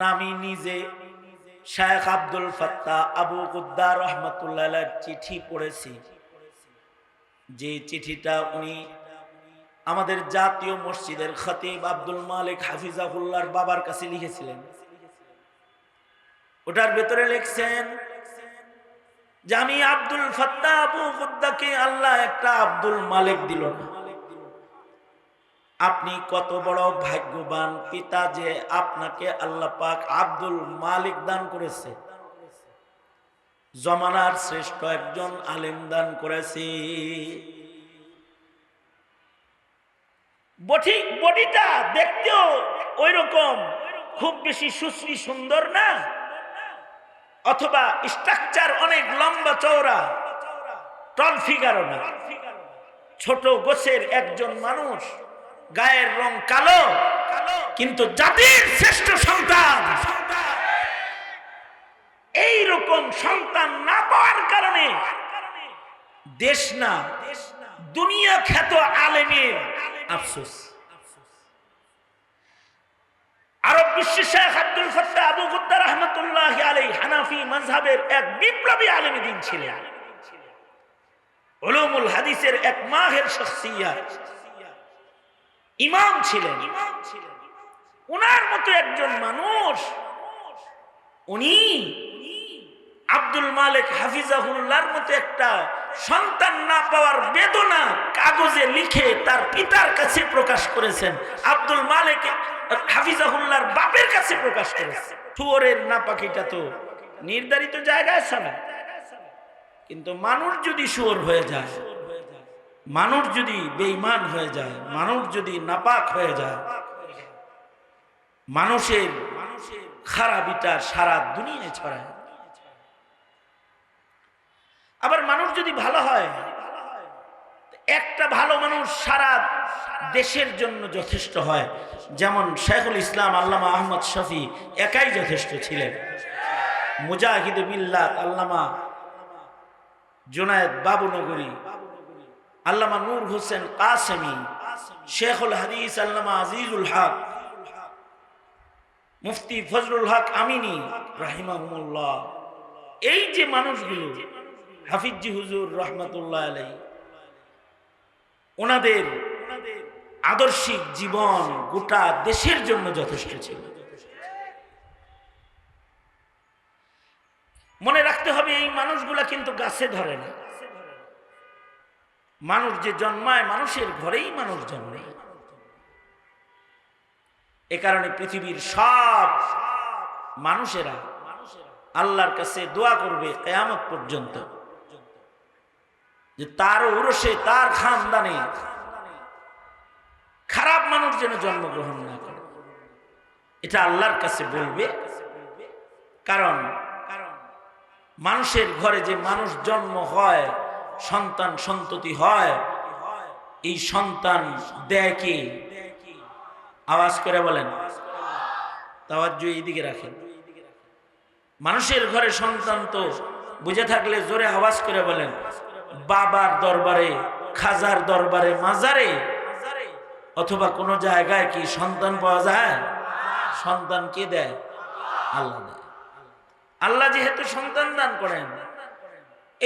আমি নিজে শেখ আব্দুল ফত্তা আবু কুদ্দা রহমতুল্লাহ চিঠি পড়েছি। যে চিঠিটা উনি আমাদের জাতীয় মসজিদের খতিব আব্দুল মালিক হাফিজাহুল্লাহর বাবার কাছে লিখেছিলেন। ওটার ভেতরে লিখছেন, যে আমি আব্দুল ফত্তা আবু কুদ্দাকে আল্লাহ একটা আব্দুল মালিক দিল না। আপনি কত বড় ভাগ্যবান পিতা যে আপনাকে আল্লাহ পাক আব্দুল মালিক দান করেছে। জমানার শ্রেষ্ঠ একজন আলেম দান করেছে। বডিটা দেখতেও ওই রকম খুব বেশি সুশ্রী সুন্দর না? অথবা স্ট্রাকচার অনেক লম্বা চওড়া, টল ফিগারও না। ছোট গোছের একজন মানুষ গায়ের রং কালো কিন্তু জাতির শ্রেষ্ঠ সন্তান। এই রকম সন্তান না পাওয়ার কারণে দেশ না দুনিয়া খ্যাত আলেমের আফসোস। আরব বিশ্বের শেখ আব্দুল ফত্তা আবু গুদ্দা রহমতুল্লাহ আলাই হানাফি মজহাবের এক বিপ্লবী আলেমী দিন ছিলেন। উলুমুল হাদিসের এক মাহের শখসিয়াত। ইমাম ছিলেন। উনার মতো একজন মানুষ, উনি আব্দুল মালিক হাফিজাহুল্লাহর মতো একটা সন্তান না পাওয়ার বেদনা কাগজে লিখে তার পিতার কাছে প্রকাশ করেছেন। আব্দুল মালিক হাফিজাহুল্লাহর বাপের কাছে প্রকাশ করেছেন। শুয়োরের না পাখিটা তো নির্ধারিত জায়গায় ছাড়া কিন্তু মানুষ যদি শুয়োর হয়ে যায় মানুষ যদি বেঈমান হয়ে যায়, মানুষ যদি নাপাক হয়ে যায়, মানুষের খারাপিটা সারা দুনিয়ায় ছড়ায়। আবার মানুষ যদি ভালো হয়, একটা ভালো মানুষ সারা দেশের জন্য যথেষ্ট হয়। যেমন শেখুল ইসলাম, আল্লামা আহমদ শফি একাই যথেষ্ট ছিলেন। মুজাহিদ মিল্লাত আল্লামা জোনায়েদ বাবুনগরী আল্লামা নূর হোসেন কাসেমি, শেখুল হাদিস আল্লামা আজিজুল হক, মুফতি ফজলুল হক আমিনী রাহিমাহুল্লাহ এই যে মানুষগুলো, হাফিজি হুজুর রহমতুল্লাহ আলাই ওনাদের আদর্শিক জীবন গোটা দেশের জন্য যথেষ্ট ছিল। মনে রাখতে হবে এই মানুষগুলা কিন্তু গাছে ধরে না। মানুষ যে জন্মায়, মানুষের ঘরেই মানুষ জন্মে। এ কারণে পৃথিবীর সব মানুষেরা আল্লাহর কাছে দোয়া করবে কেয়ামত পর্যন্ত। যে তার উরসে, তার খানদানে খারাপ মানুষ যেন জন্মগ্রহণ না করে। এটা আল্লাহর কাছে বলবে। কারণ মানুষের ঘরে যে মানুষ জন্ম হয় সন্তান সন্ততি হয়, এই সন্তান দেয় কি? আওয়াজ করে বলেন। এইদিকে রাখেন। মানুষের ঘরে সন্তান তো বুঝে থাকলে জোরে আওয়াজ করে বলেন, বাবার দরবারে, খাজার দরবারে, মাজারে, অথবা কোনো জায়গায় কি সন্তান পাওয়া যায়? সন্তান কে দেয়? আল্লাহ দেয়। আল্লাহ যেহেতু সন্তান দান করেন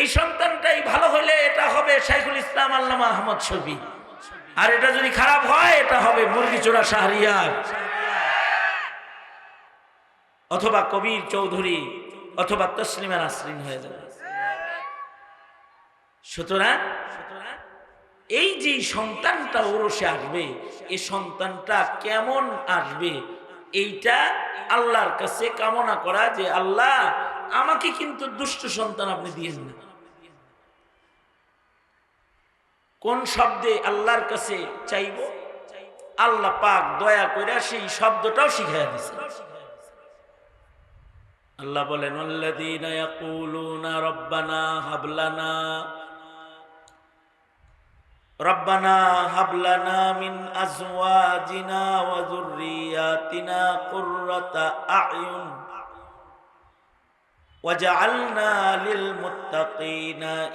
এই সন্তানটাই ভালো হলে এটা হবে শাইখুল ইসলাম আল্লামা আহমদ শফি আর এটা যদি খারাপ হয়, এটা হবে মুরগি চোরা শাহরিয়ার। অথবা কবির চৌধুরী, অথবা তসলিমা নাসরিন হয়ে যাবে। সুতরাং, এই যে সন্তানটা ওরসে আসবে এই সন্তানটা কেমন আসবে, এইটা আল্লাহর কাছে কামনা করা যে আল্লাহ আমাকে কিন্তু দুষ্ট সন্তান আপনি দিয়েন না। কোন শব্দে আল্লাহর কাছে চাইব? আল্লাহ পাক দয়া করে সেই শব্দটাও শিখাই দিছে। আল্লাহ বলেন, আল্লাযীনা রব্বানা হাবলানা রব্বানা হাবলানা মিন আজওয়াজিনা ওয়া আ'য়ুন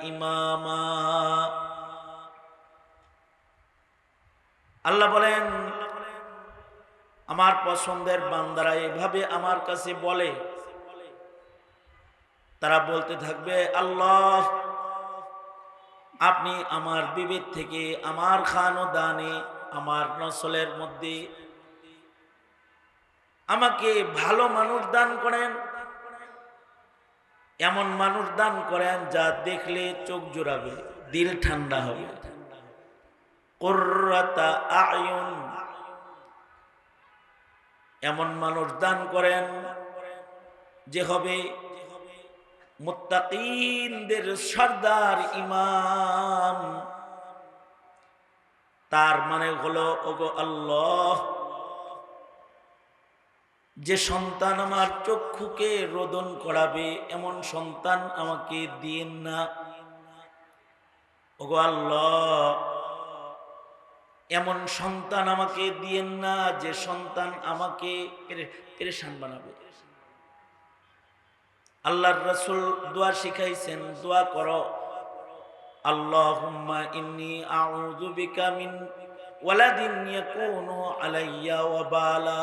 ইমামা আল্লাহ বলেন, আমার পছন্দের বান্দারা এভাবে আমার কাছে বলে। তারা বলতে থাকবে, আল্লাহ, আপনি আমার বিবেক থেকে আমার খান দানে আমার নসলের মধ্যে আমাকে ভালো মানুষ দান করেন। এমন মানুষ দান করেন যা দেখলে চোখ জোড়াবে, দিল ঠান্ডা হবে। আয়ুন। এমন মানুষ দান করেন যে হবে মুত্তাকিনদের সর্দার ইমাম। তার মানে হলো, ওগো আল্লাহ যে সন্তান আমার চক্ষুকে রোদন করাবে, এমন সন্তান আমাকে দিন না। ওগো আল্লাহ, এমন সন্তান আমাকে দিয়েন না যে সন্তান আমাকে পেরেশান বানাবে। আল্লাহর রসুল দোয়া শিখাইছেন, দোয়া করো। ইয়াকুনু আলাইয়া ওয়াবালা।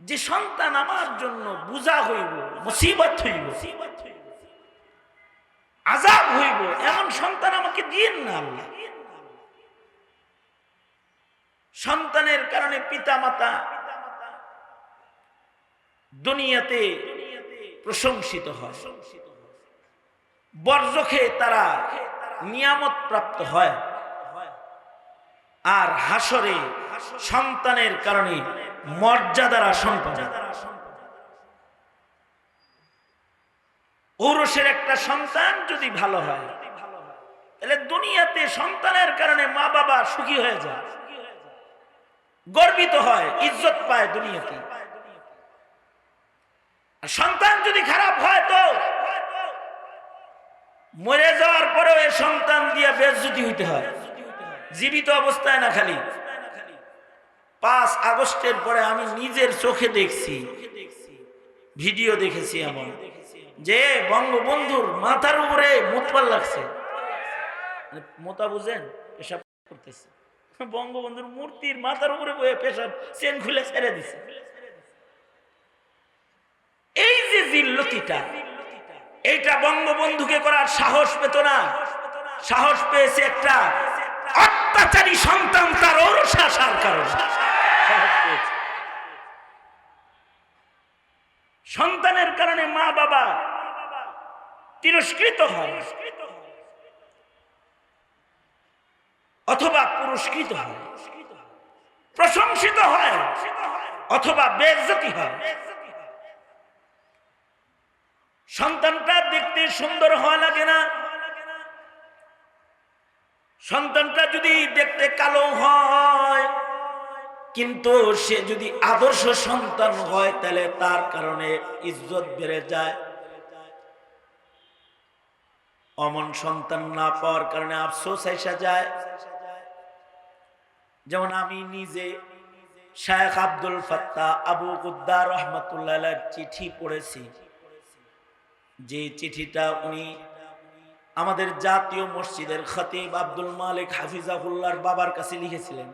যে সন্তান আমার জন্য বুঝা হইব, মুসিবত হইব আজাব হইব, এমন সন্তান আমাকে দিয়েন না আল্লাহ। সন্তানের কারণে পিতা মাতা দুনিয়াতে প্রশংসিত হয়। বর্জখে তারা নিয়ামত প্রাপ্ত হয়। আর হাসরে সন্তানের কারণে মর্যাদার আসন পাবে। ঔরসের একটা সন্তান যদি ভালো হয়, তাহলে দুনিয়াতে সন্তানের কারণে মা বাবা সুখী হয়ে যায়। গর্বিত হয়, ইজ্জত পায় দুনিয়াতে। সন্তান যদি খারাপ হয় তো মরে যাওয়ার পরেও এই সন্তান দিয়ে বেজ্জতি হইতে হয়। জীবিত অবস্থায় না খালি। পাঁচ আগস্টের পরে আমি নিজের চোখে দেখছি, ভিডিও দেখেছি এমন, যে বঙ্গবন্ধুর মাথার উপরে মোতপাল লাগছে। মানে মোতা বুঝেন, পেশাব করতেছে। বঙ্গবন্ধুর মূর্তির মাথার উপরে বয়ে পেশাব চেন খুলে ছেড়ে দিছে। এই যে জিল্লতিটা, এইটা বঙ্গবন্ধুকে করার সাহস পেত না। সাহস পেয়েছে একটা অত্যাচারী সন্তান তার ওরসা আসার কারণে। সন্তানের কারণে মা বাবা তিরস্কৃত হয় অথবা পুরস্কৃত হয় প্রশংসিত হয়, অথবা বেজ্জতি হয়। সন্তানটা দেখতে সুন্দর হওয়া লাগে না। সন্তানটা যদি দেখতে কালো হয় কিন্তু সে যদি আদর্শ সন্তান হয়, তাহলে তার কারণে ইজ্জত বেড়ে যায়। অমন সন্তান না পাওয়ার কারণে আফসোস এসে যায়। যেমন আমি নিজে শেখ আব্দুল ফাত্তা আবু কুদ্দা রহমতুল্লাহ চিঠি পড়েছি। যে চিঠিটা উনি আমাদের জাতীয় মসজিদের খতিব আব্দুল মালিক হাফিজাহুল্লাহর বাবার কাছে লিখেছিলেন।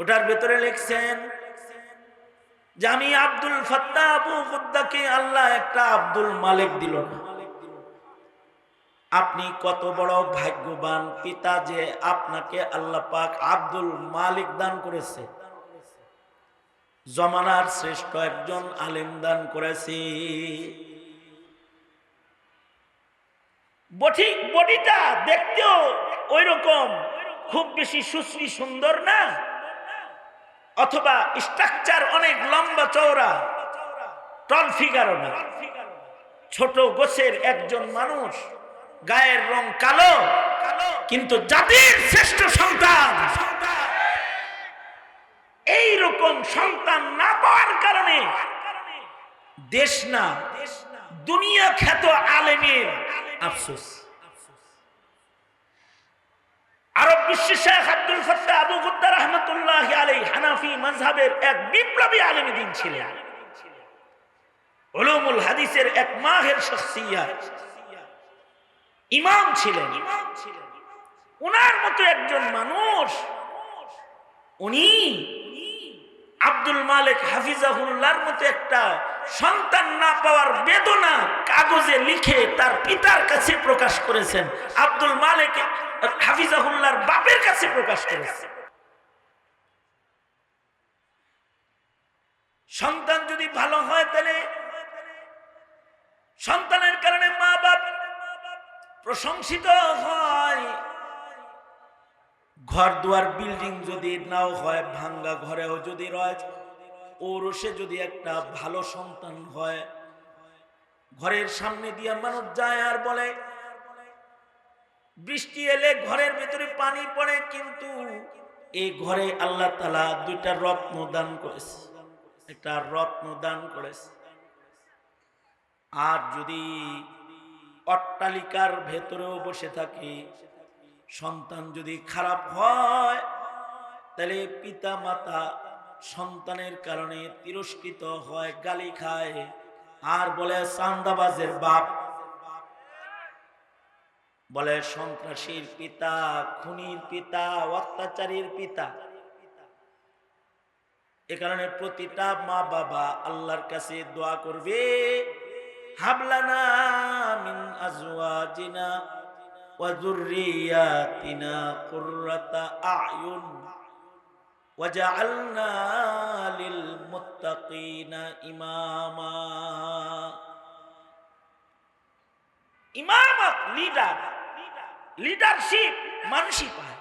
ওটার ভেতরে লিখছেন, যে আমি আব্দুল ফত্তা আবু আল্লাহ একটা আব্দুল মালিক দিল না। আপনি কত বড় ভাগ্যবান পিতা যে আপনাকে আল্লাহ পাক আব্দুল মালিক দান করেছে। জমানার শ্রেষ্ঠ একজন আলেম দান করেছি। বডিটা দেখতেও ওই রকম খুব বেশি সুশ্রী সুন্দর না। অথবা স্ট্রাকচার অনেক লম্বা চওড়া, টল ফিগারও না ছোট গোছের একজন মানুষ, গায়ের রং কালো, কিন্তু জাতির শ্রেষ্ঠ সন্তান। এই রকম সন্তান না পাওয়ার কারণে দেশ না, দুনিয়া খ্যাত আলেমের আফসোস। আরব বিশ্বের শেখ আব্দুল ফত্তা আবু গুদ্দা রহমতুল্লাহ আলাই হানাফি মজহাবের এক বিপ্লবী আলেমী দিন ছিলেন। হাদিসের এক মাহের শখসিয়াত। ইমাম ছিলেন। উনার মতো একজন মানুষ, উনি আব্দুল মালিক হাফিজাহুল্লাহর মতো একটা সন্তান না পাওয়ার বেদনা কাগজে লিখে তার পিতার কাছে প্রকাশ করেছেন। আব্দুল মালিক হাফিজাহুল্লাহর বাপের কাছে প্রকাশ করেছেন সন্তান যদি ভালো হয় তাহলে সন্তানের কারণে মা বাপ প্রশংসিত হয়। ঘর দুয়ার বিল্ডিং যদি নাও হয়, ভাঙ্গা ঘরেও যদি রয় ওরসে যদি একটা ভালো সন্তান হয়, ঘরের সামনে দিয়ে মানুষ যায় আর বলে বৃষ্টি এলে ঘরের ভিতরে পানি পড়ে, কিন্তু এই ঘরে আল্লাহ তালা দুইটা রত্ন দান করেছে। একটা রত্ন দান করেছে। আর যদি অট্টালিকার ভেতরেও বসে থাকি, সন্তান যদি খারাপ হয়, তাহলে পিতা মাতা সন্তানের কারণে তিরস্কৃত হয়, গালি খায়, আর বলে চান্দাবাজের বাপ বলে, সন্ত্রাসীর পিতা, খুনির পিতা, অত্যাচারীর পিতা। এ কারণে প্রতিটা মা বাবা আল্লাহর কাছে দোয়া করবে ইমামা। ইমামত, লিডার। লিডারশিপ মানুষই পায়।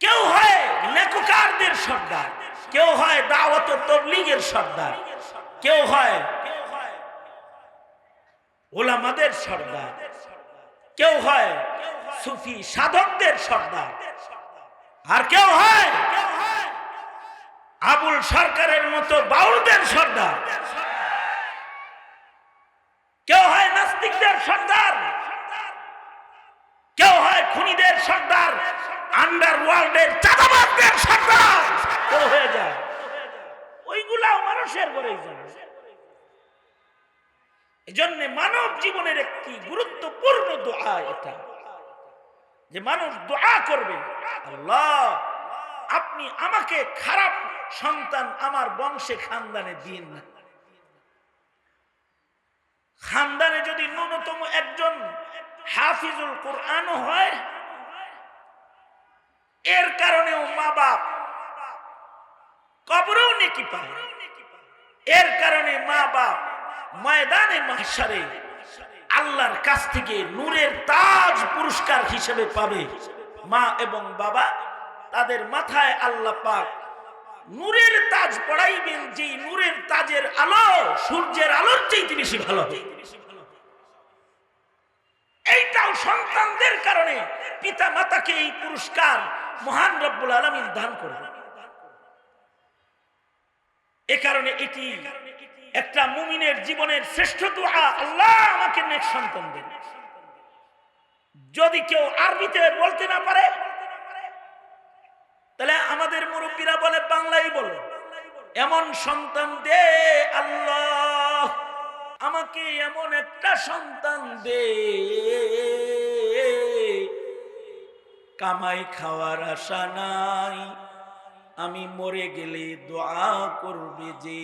কেউ হয় নেকুকারদের সর্দার, কেউ হয় দাওয়াত তবলিগের সর্দার, কেউ হয় ওলামাদের সর্দার, কেউ হয় সুফি সাধকদের সর্দার, আর কেউ হয় আবুল সরকারের মতো বাউলদের সর্দার। কেউ হয় নাস্তিকদের সর্দার খুনিদের সর্দার আন্ডারওয়ার্ল্ডের চাঁদাবাজদের সর্দার। হয়ে যায়। ওইগুলাও মানুষের ঘরেই যাবে এজন্য মানব জীবনের একটি গুরুত্বপূর্ণ দোয়া এটা। যে মানুষ দোয়া করবে, আল্লাহ, আপনি আমাকে খারাপ সন্তান আমার বংশে খানদানে দিন না। খানদানে যদি ন্যূনতম একজন হাফিজুল কোরআন হয়। এর কারণেও মা বাপ কবরেও নেকি পায়। এর কারণে মা বাপ ময়দানে মাসারে আল্লাহর কাছ থেকে নূরের তাজ পুরস্কার হিসেবে পাবে। মা এবং বাবা তাদের মাথায় আল্লাহ পাক নূরের তাজ পড়াইবেন যে নূরের তাজের আলো সূর্যের আলোর চাইতে বেশি ভালো হবে। সন্তানদের কারণে পিতা মাতাকে এই পুরস্কার মহান রব্বুল আলমিন দান করবে এ কারণে এটি একটা মুমিনের জীবনের শ্রেষ্ঠ দোয়া। আল্লাহ আমাকে নেক সন্তান দেন। যদি কেউ আরবিতে বলতে না পারে, তাহলে আমাদের মুরব্বীরা বলে বাংলাই বলো, এমন সন্তান দে আল্লাহ। আমাকে এমন একটা সন্তান দে। কামাই খাওয়ার আশা নাই, আমি মরে গেলে দোয়া করবে যে।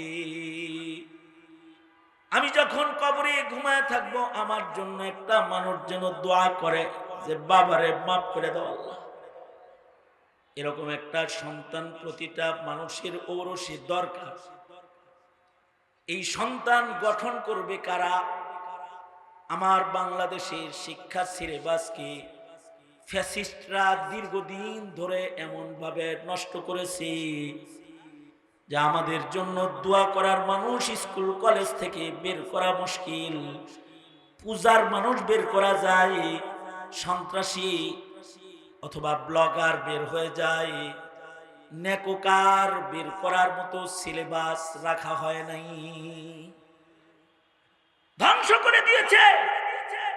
আমি যখন কবরে ঘুমায় থাকব, আমার জন্য একটা মানুষ যেন দোয়া করে যে, বাবারে, মাফ করে দাও আল্লাহ। এরকম একটা সন্তান প্রতিটা মানুষের ঔরসে দরকার। এই সন্তান গঠন করবে কারা? আমার বাংলাদেশের শিক্ষা সিলেবাসকে ফ্যাসিস্টরা দীর্ঘদিন ধরে এমনভাবে নষ্ট করেছে যে আমাদের জন্য দোয়া করার মানুষ স্কুল, কলেজ থেকে বের করা মুশকিল। পূজার মানুষ বের করা যায়, সন্ত্রাসী অথবা ব্লগার বের হয়ে যায়। নেকোকার বের করার মতো সিলেবাস রাখা হয় নাই। ধ্বংস করে দিয়েছে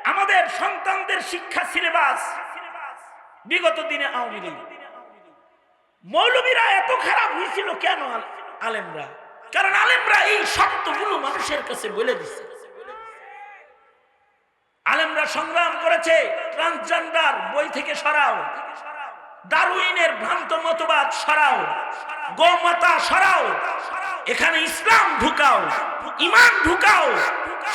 আমাদের সন্তানদের শিক্ষা সিলেবাস। বিগত দিনে আওয়ামী লীগ। মৌলবীরা এত খারাপ হয়েছিল কেন আলেমরা? কারণ আলেমরা এই শব্দগুলো মানুষের কাছে বলে দিচ্ছে আলেমরা সংগ্রাম করেছে, ট্রান্সজেন্ডার বই থেকে সরাও। দারুইনের ভ্রান্ত মতবাদ সরাও, গোমাতা সরাও, এখানে ইসলাম ঢুকাও, ইমান ঢুকাও,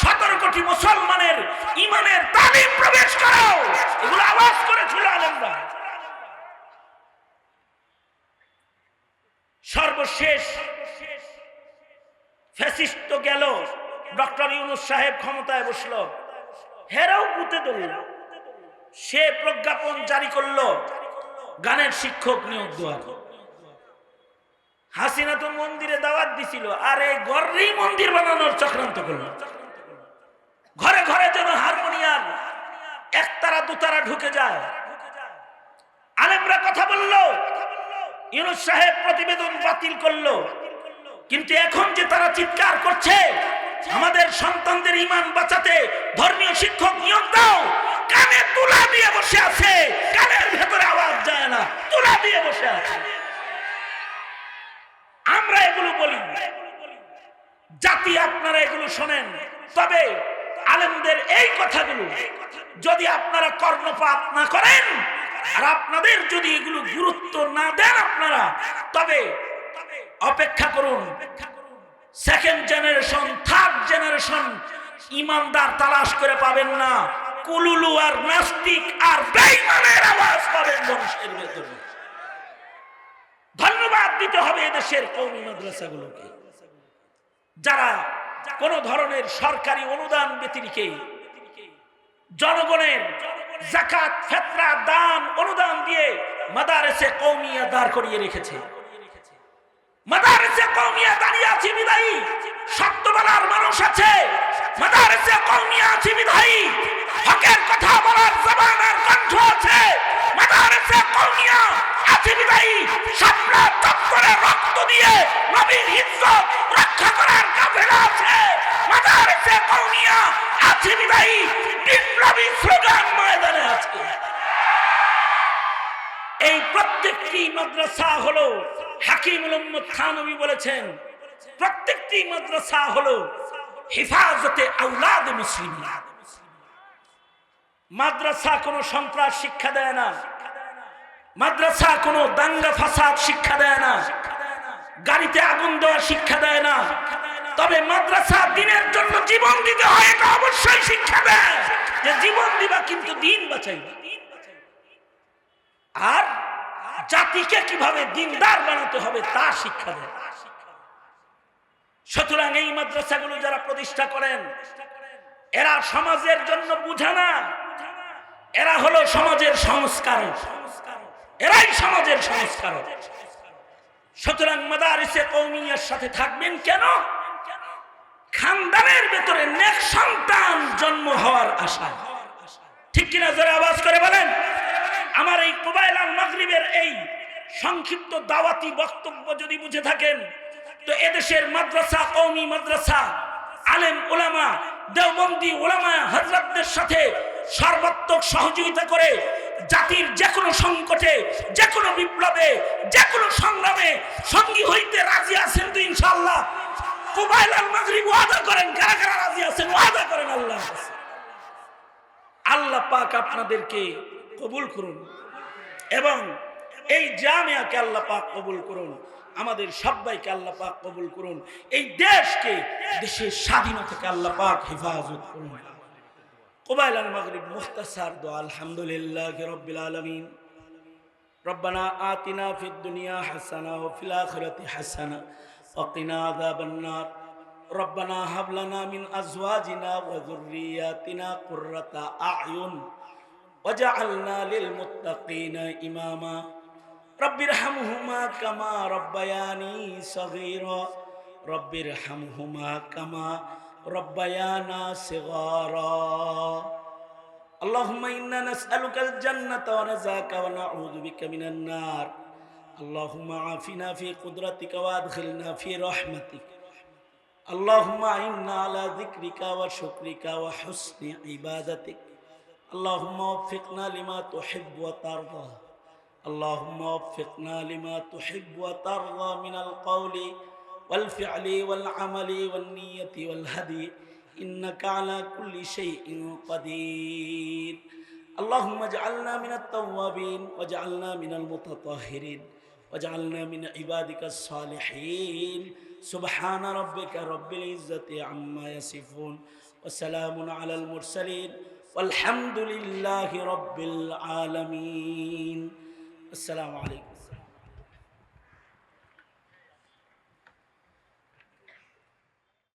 সতেরো কোটি মুসলমানের ইমানের তালিম প্রবেশ করাও, এগুলো আওয়াজ করেছিল আলেমরা সর্বশেষ ফ্যাসিস্ট গেল, ডক্টর ইউনুস সাহেব ক্ষমতায় বসল। হেরাও পুঁতে ধরল। সে প্রজ্ঞাপন জারি করল। গানের শিক্ষক নিয়োগ দেওয়ার হাসিনা তো মন্দিরে দাওয়াত দিছিল, আর এই গড়েই মন্দির বানানোর চক্রান্ত করল। ঘরে ঘরে যেন হারমোনিয়াম, একতারা দুতারা ঢুকে যায়। আলেমরা কথা বলল, ইউনুস সাহেব প্রতিবেদন বাতিল করল। কিন্তু এখন যে তারা চিৎকার করছে, আমাদের সন্তানদের ইমান বাঁচাতে ধর্মীয় শিক্ষক নিয়োগ দাও কানে তুলা দিয়ে বসে আছে কানের ভেতরে আওয়াজ যায় না তুলা দিয়ে বসে আছে আমরা এগুলো বলি জাতি আপনারা এগুলো শোনেন তবে আলেমদের এই কথাগুলো যদি আপনারা কর্ণপাত না করেন, আর আপনাদের যদি এগুলো গুরুত্ব না দেন আপনারা, তবে অপেক্ষা করুন। সেকেন্ড জেনারেশন থার্ড জেনারেশন ইমানদার তালাশ করে পাবেন না। কুলুলু আর নাস্তিক আর বেঈমানের আওয়াজ পাবেন মানুষের ভেতরে। ধন্যবাদ দিতে হবে এদেশের কৌমি মাদ্রাসাগুলোকে, যারা কোন ধরনের সরকারি অনুদান ব্যতিরিকে জনগণের জাকাত, ফেতরা, দান, অনুদান দিয়ে মাদারেসে কৌমিয়া দাঁড় করিয়ে রেখেছে। মাদারেসে কৌমিয়া দাঁড়িয়ে আছে বিদায়ী। সত্য বলার মানুষ আছে। মাদারেসে কৌমিয়া আছে বিদায়ী। হকের কথা বলার জবান আর কণ্ঠ আছে। মাদারেসে কৌমিয়া আছে বিদায়ী। সামলা চত্বরে রক্ত দিয়ে নবীর ইজ্জত রক্ষা করার কাফেলা আছে। মাদারেসে কৌমিয়া আছে বিদায়ী বিপ্লবী স্লোগান ময়দানে আছে। এই প্রত্যেকটি মাদ্রাসা হলো হাকিমুল উম্মদ খানবী বলেছেন, প্রত্যেকটি মাদ্রাসা হলো হেফাজতে আউলাদ মুসলিম। মাদ্রাসা কোনো সন্ত্রাস শিক্ষা দেয় না, মাদ্রাসা কোনো দাঙ্গা ফাসাদ শিক্ষা দেয় না, গাড়িতে আগুন দেওয়া শিক্ষা দেয় না তবে মাদ্রাসা দিনের জন্য জীবন দিতে হয়, এটা অবশ্যই শিক্ষা দেয়। যে জীবন দিবা কিন্তু দিন বাঁচাইবা। আর জাতিকে কীভাবে দিনদার বানাতে হবে তা শিক্ষা দেয়। সুতরাং এই মাদ্রাসাগুলো যারা প্রতিষ্ঠা করেন, এরা সমাজের জন্য বুঝে না। এরা হলো সমাজের সংস্কার এরাই সমাজের সংস্কার সুতরাং মাদারিসে কৌমিয়ার সাথে থাকবেন কেন? খানদানের ভেতরে নেক সন্তান জন্ম হওয়ার আশা। ঠিক কিনা যারা আওয়াজ করে বলেন? আমার এই কোবাইল আল মাগরিবের এই সংক্ষিপ্ত দাওয়াতি বক্তব্য যদি বুঝে থাকেন, তো এদেশের মাদ্রাসা কৌমি মাদ্রাসা, আলেম ওলামা দেওবন্দি ওলামা হজরতদের সাথে সর্বাত্মক সহযোগিতা করে জাতির যে কোনো সংকটে যে কোনো বিপ্লবে যে কোনো সংগ্রামে সঙ্গী হইতে রাজি আছেন তো ইনশাল্লাহ কোবাইল আল মাগরিব ওয়াদা করেন কারা কারা রাজি আছেন ওয়াদা করেন আল্লাহ আল্লাহ পাক আপনাদেরকে কবুল করুন এবং এই জামিয়াকে আল্লাহ পাক কবুল করুন আমাদের সবাইকে আল্লাহ পাক কবুল করুন এই দেশকে দেশের স্বাধীনতাকে আল্লাহ পাক হেফাজত করুন কোবাইল আল মাগরিব মুখতাসার দো আলহামদুলিল্লাহ রব্বিল আলমিন ربنا آتنا في الدنيا حسنة وفي الآخرة حسنة وقنا عذاب النار ربنا هب لنا من أزواجنا وذرياتنا قرة أعين وجعلنا للمتقين إماما رب ارحمهما كما ربياني صغيرا رب ارحمهما كما ربيانا صغارا اللهم إنا نسألك الجنة ونزاك ونعوذ بك من النار اللهم عافنا في قدرتك وادخلنا في رحمتك. اللهم إنا على ذكرك وشكرك وحسن عبادتك. اللهم وفقنا لما تحب وترضى. اللهم وفقنا لما تحب وترضى من القول والفعل والعمل والنية والهدي. إنك على كل شيء قدير. اللهم اجعلنا من التوابين واجعلنا من المتطهرين. واجعلنا من عبادك الصالحين سبحان ربك رب العزة عما يصفون وسلام على المرسلين والحمد لله رب العالمين السلام عليكم